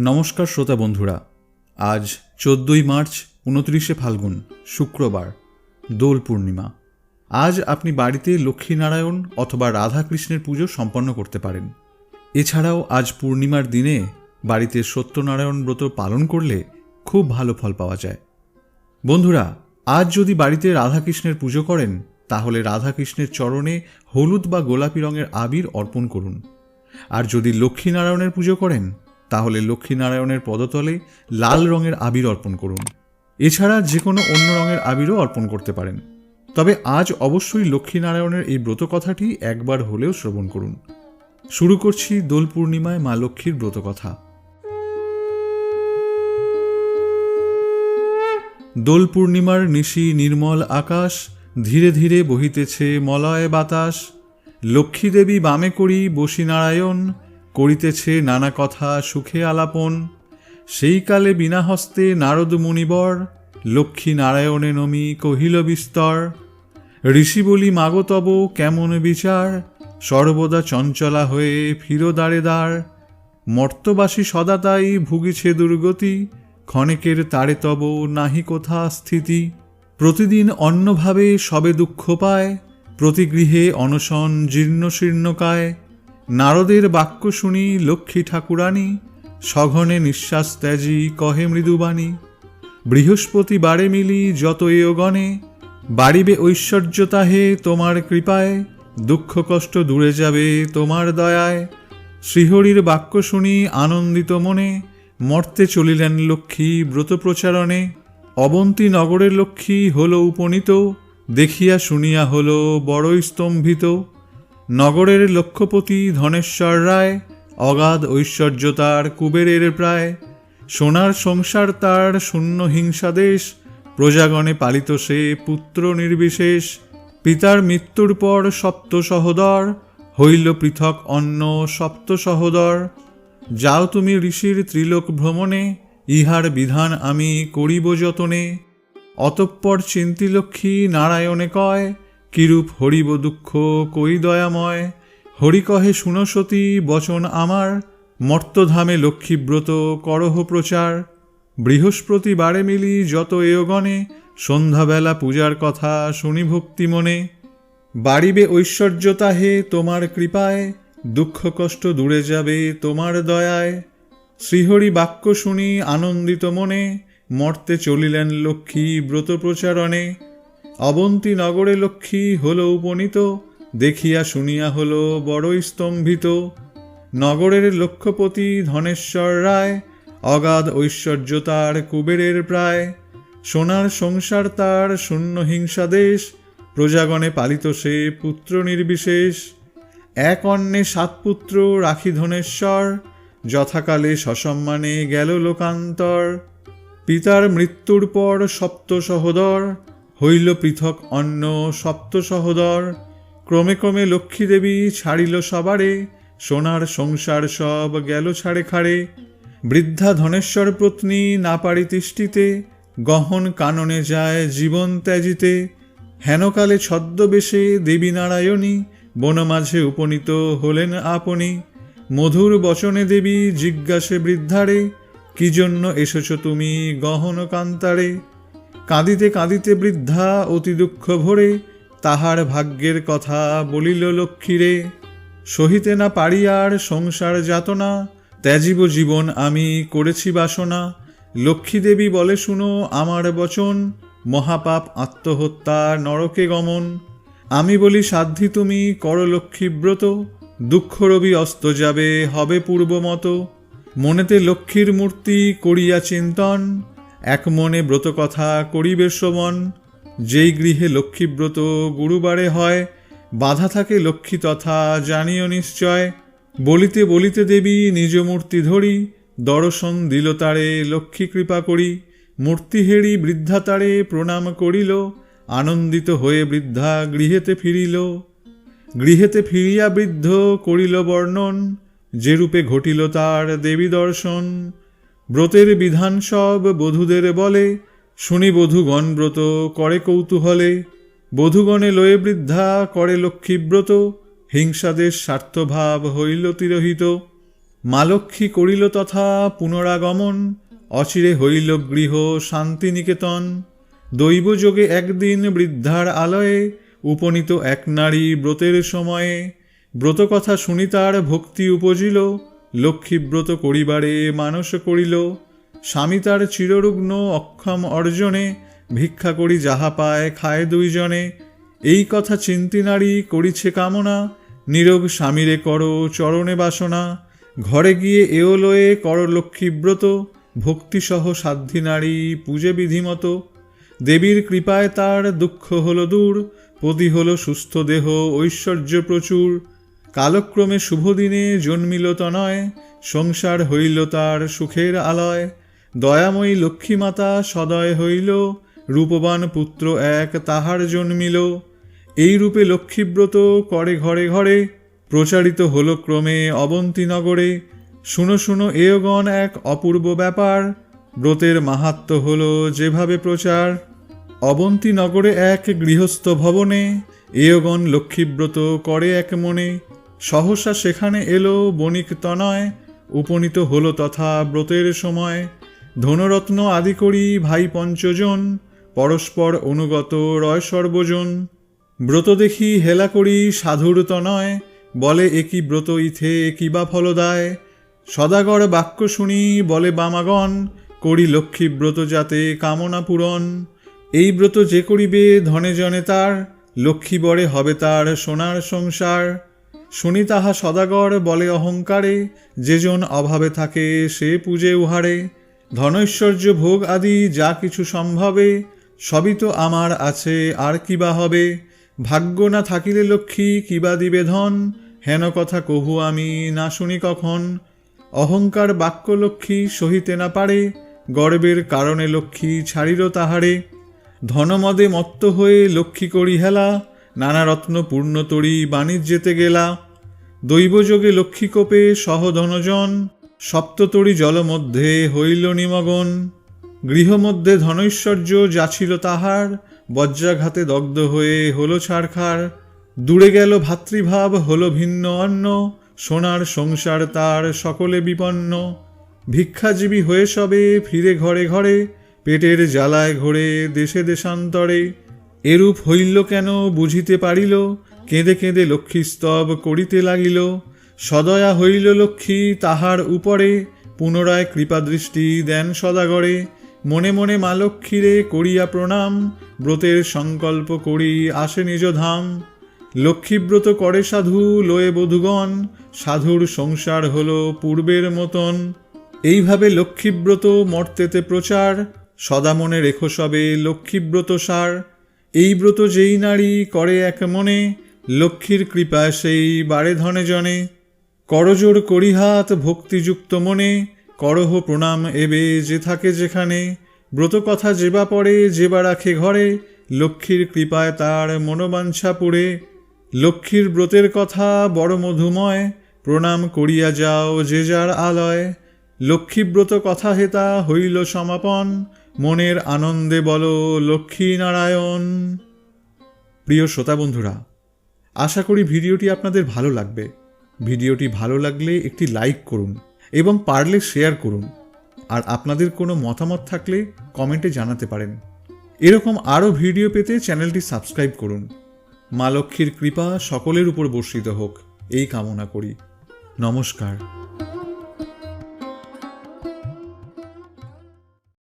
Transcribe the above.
নমস্কার শ্রোতা বন্ধুরা, আজ চোদ্দই মার্চ, উনত্রিশে ফাল্গুন, শুক্রবার, দোল পূর্ণিমা। আজ আপনি বাড়িতে লক্ষ্মীনারায়ণ অথবা রাধাকৃষ্ণের পুজো সম্পন্ন করতে পারেন। এছাড়াও আজ পূর্ণিমার দিনে বাড়িতে সত্যনারায়ণ ব্রত পালন করলে খুব ভালো ফল পাওয়া যায়। বন্ধুরা, আজ যদি বাড়িতে রাধাকৃষ্ণের পুজো করেন, তাহলে রাধাকৃষ্ণের চরণে হলুদ বা গোলাপি রঙের আবির অর্পণ করুন। আর যদি লক্ষ্মীনারায়ণের পুজো করেন তাহলে লক্ষ্মীনারায়ণের পদতলে লাল রঙের আবির অর্পণ করুন। এছাড়া যে কোনো অন্য রঙের আবিরও অর্পণ করতে পারেন। তবে আজ অবশ্যই লক্ষ্মীনারায়ণের এই ব্রত কথাটি একবার হলেও শ্রবণ করুন। শুরু করছি দোল পূর্ণিমায় মা লক্ষ্মীর ব্রত কথা দোল পূর্ণিমার নিশি নির্মল আকাশ, ধীরে ধীরে বহিতেছে মলয় বাতাস। লক্ষ্মীদেবী বামে করি বসি নারায়ণ করিতেছে নানা কথা সুখে আলাপন। সেই কালে বিনা হস্তে নারদ মুনিবর, লক্ষ্মী নারায়ণে নমি কহিল বিস্তর, ঋষি বলি মাগতব কেমন বিচার? সর্বদা চঞ্চলা হয়ে ফিরো দাঁড়ে দাঁড় মর্তবাসী সদা তাই ভুগিছে দুর্গতি, ক্ষণেকের তারে তব নাহি কোথা স্থিতি। প্রতিদিন অন্নভাবে সবে দুঃখ পায়, প্রতিগৃহে অনশন জীর্ণ শীর্ণকায় নারদের বাক্য শুনি লক্ষ্মী ঠাকুরানী, সঘনে নিঃশ্বাস ত্যাজি কহে মৃদুবাণী। বৃহস্পতি বারে মিলি যত এগণে বাড়িবে ঐশ্বর্য তাহে তোমার কৃপায়, দুঃখ কষ্ট দূরে যাবে তোমার দয়ায়। শ্রীহরির বাক্য শুনি আনন্দিত মনে, মর্তে চলিলেন লক্ষ্মী ব্রত প্রচারণে। অবন্তী নগরের লক্ষ্মী হল উপনীত, দেখিয়া শুনিয়া হল বড়ই স্তম্ভিত। নগরের লক্ষ্যপতি ধনেশ্বর রায়, অগাধ ঐশ্বর্য তার কুবেরের প্রায়। সোনার সংসার তার শূন্য হিংসাদেশ প্রজাগণে পালিত সে পুত্র নির্বিশেষ। পিতার মৃত্যুর পর সপ্ত সহোদর, হইল পৃথক অন্য সপ্ত সহোদর। যাও তুমি ঋষির ত্রিলোক ভ্রমণে, ইহার বিধান আমি করিব যতনে। অতঃপর চিন্তিলক্ষ্মী নারায়ণে কয় কিরূপ হরিব দুঃখ কই দয়াময়? হরি কহে শুনসতী বচন আমার। মর্তধামে লক্ষ্মীব্রত করহ প্রচার। বৃহস্পতি বারে মিলি যত এয়গণে সন্ধ্যাবেলা পূজার কথা শুনি ভক্তি মনে। বাড়িবে ঐশ্বর্যতা হে তোমার কৃপায়, দুঃখ কষ্ট দূরে যাবে তোমার দয়ায়। শ্রীহরি বাক্য শুনি আনন্দিত মনে, মর্তে চলিলেন লক্ষ্মী ব্রত প্রচারণে। অবন্তী নগরে লক্ষ্মী হল উপনীত, দেখিয়া শুনিয়া হল বড়ই স্তম্ভিত। নগরের লক্ষ্যপতি ধনেশ্বর রায়, অগাধ ঐশ্বর্য তার কুবেরের প্রায়। সোনার সংসার তার শূন্য হিংসাদেশ প্রজাগণে পালিত সে পুত্র নির্বিশেষ। এক অন্নে সাত পুত্র রাখি ধনেশ্বর, যথাকালে সসম্মানে গেল লোকান্তর। পিতার মৃত্যুর পর সপ্ত সহোদর হইল পৃথক অন্য সপ্ত সহোদর। ক্রমে ক্রমে লক্ষ্মী দেবী ছাড়িল সবারে, সোনার সংসার সব গেল ছাড়ে খাড়ে। বৃদ্ধা ধনেশ্বর পত্নী না পারি তিষ্ঠিতে, গহন কাননে যায় জীবন ত্যাজিতে। হেনকালে ছদ্মবেশে দেবী নারায়ণী বনমাঝে উপনীত হলেন আপনি। মধুর বচনে দেবী জিজ্ঞাসে বৃদ্ধারে, কি জন্য এসেছ তুমি গহন কান্তারে? কাঁদিতে কাঁদিতে বৃদ্ধা অতি দুঃখ ভরে তাহার ভাগ্যের কথা বলিল লক্ষ্মীরে, সহিতে না পারি আর সংসার যাতনা, ত্যাজিব জীবন আমি করেছি বাসনা। লক্ষ্মী দেবী বলে শুনো আমার বচন, মহাপাপ আত্মহত্যা নরকে গমন। আমি বলি সাধ্যি তুমি কর লক্ষ্মীব্রত দুঃখ রবি অস্ত যাবে হবে পূর্বমত। মনেতে লক্ষ্মীর মূর্তি করিয়া চিন্তন এক মনে ব্রত কথা করিবে শ্রবণ যেই গৃহে লক্ষ্মীব্রত গুরুবারে হয়, বাধা থাকে লক্ষ্মী তথা জানিও নিশ্চয়। বলিতে বলিতে দেবী নিজ মূর্তি ধরি, দর্শন দিল তারে লক্ষ্মী কৃপা করি। মূর্তি হেরি বৃদ্ধা তারে প্রণাম করিল, আনন্দিত হয়ে বৃদ্ধা গৃহেতে ফিরিল। গৃহেতে ফিরিয়া বৃদ্ধ করিল বর্ণন, যেরূপে ঘটিল তার দেবী দর্শন। ব্রতের বিধান সব বধূদের বলে। শুনি বধূগণ ব্রত করে কৌতূহলে। বধূগণে লয়ে বৃদ্ধা করে লক্ষ্মীব্রত হিংসাদের স্বার্থভাব হইল তিরোহিত। মা লক্ষ্মী করিল তথা পুনরাগমন। অচিরে হইল গৃহ শান্তিনিকেতন। দৈবযোগে একদিন বৃদ্ধার আলয়ে উপনীত এক নারী ব্রতের সময়ে। ব্রত কথা শুনি তার ভক্তি উপজিল। লক্ষ্মীব্রত করিবারে মানস করিল, স্বামী তার চিররুগ্ন অক্ষম অর্জনে ভিক্ষা করি যাহা পায় খায় দুইজনে। এই কথা চিন্তি নারী করিছে কামনা, নিরোগ স্বামীরে করো চরণে বাসনা। ঘরে গিয়ে এও লয়ে কর লক্ষ্মীব্রত, ভক্তিসহ সাধ্যী নারী পূজে বিধিমতো। দেবীর কৃপায় তার দুঃখ হলো দূর, পতি হলো সুস্থ দেহ, ঐশ্বর্য প্রচুর। কালক্রমে শুভদিনে জন্মিল তনয়, সংসার হইল তার সুখের আলয়। দয়াময়ী লক্ষ্মীমাতা সদয় হইল, রূপবান পুত্র এক তাহার জন্মিল। এই রূপে লক্ষ্মীব্রত করে ঘরে ঘরে, প্রচারিত হল ক্রমে অবন্তীনগরে শুনো শুনো এয়গণ এক অপূর্ব ব্যাপার, ব্রতের মাহাত্ম হল যেভাবে প্রচার। অবন্তী নগরে এক গৃহস্থ ভবনে এয়গণ লক্ষ্মীব্রত করে এক মনে। সহসা সেখানে এলো বণিক তনয় উপনীত হলো তথা ব্রতের সময়। ধনরত্ন আদি করি ভাই পঞ্চজন, পরস্পর অনুগত রয় সর্বজন। ব্রত দেখি হেলা করি সাধুর তনয়, বলে একই ব্রত ইথে একই বা ফলদায়? সদাগর বাক্য শুনি বলে বামাগণ, করি লক্ষ্মী ব্রত যাতে কামনা পূরণ। এই ব্রত যে করিবে ধনে জনে তার, লক্ষ্মী বরে হবে তার সোনার সংসার। শুনি তাহা সদাগর বলে অহংকারে যেজন অভাবে থাকে সে পূজে উহারে। ধনৈশ্বর্য ভোগ আদি যা কিছু সম্ভবে, সবই তো আমার আছে, আর কিবা হবে? ভাগ্য না থাকিলে লক্ষ্মী কিবা দিবে ধন হেন কথা কহু আমি, না শুনি কখন? অহংকার বাক্য লক্ষ্মী সহিতে না পারে, গর্বের কারণে লক্ষ্মী ছাড়িল তাহারে। ধনমদে মত্ত হয়ে লক্ষ্মী করি হেলা নানা রত্ন পূর্ণ তরি বাণিজ্যেতে গেলা। দৈবযোগে লক্ষ্মীকোপে সহধনজন সপ্ততরী জলমধ্যে হইল নিমগন। গৃহমধ্যে ধনৈশ্বর্য যা ছিল তাহার, বজ্রাঘাতে দগ্ধ হয়ে হলো ছাড়খাড় দূরে গেল ভাতৃভাব, হলো ভিন্ন অন্ন, সোনার সংসার তার সকলে বিপন্ন। ভিক্ষাজীবী হয়ে সবে ফিরে ঘরে ঘরে, পেটের জ্বালায় ঘোরে দেশে দেশান্তরে। এরূপ হইল কেন বুঝিতে পারিল, কেঁদে কেঁদে লক্ষ্মীস্তব করিতে লাগিল। সদয়া হইল লক্ষ্মী তাহার উপরে, পুনরায় কৃপাদৃষ্টি দেন সদাগরে। মনে মনে মা লক্ষ্মীরে করিয়া প্রণাম, ব্রতের সংকল্প করি আসে নিজ ধাম। লক্ষ্মীব্রত করে সাধু, লয়ে বধুগণ, সাধুর সংসার হল পূর্বের মতন। এইভাবে লক্ষ্মীব্রত মর্তেতে প্রচার, সদা মনে রেখো সবে লক্ষ্মীব্রত সার। এই ব্রত যেই নারী করে এক মনে, লক্ষ্মীর কৃপা সেই বারে ধনে জনে। করজোর করিহাত ভক্তিযুক্ত মনে, করহ প্রণাম এবে যে থাকে যেখানে। ব্রত কথা যেবা পড়ে, যেবা রাখে ঘরে, লক্ষ্মীর কৃপায় তার মনোবাঞ্ছা পুড়ে। লক্ষ্মীর ব্রতের কথা বড় মধুময়, প্রণাম করিয়া যাও যে যার আলয়। লক্ষ্মীব্রত কথা হেতা হইল সমাপন মনের আনন্দে বলো লক্ষ্মী নারায়ণ প্রিয় শ্রোতা বন্ধুরা, আশা করি ভিডিওটি আপনাদের ভালো লাগবে। ভিডিওটি ভালো লাগলে একটি লাইক করুন এবং পারলে শেয়ার করুন। আর আপনাদের কোনো মতামত থাকলে কমেন্টে জানাতে পারেন। এরকম আরও ভিডিও পেতে চ্যানেলটি সাবস্ক্রাইব করুন। মা লক্ষ্মীর কৃপা সকলের উপর বর্ষিত হোক, এই কামনা করি। নমস্কার।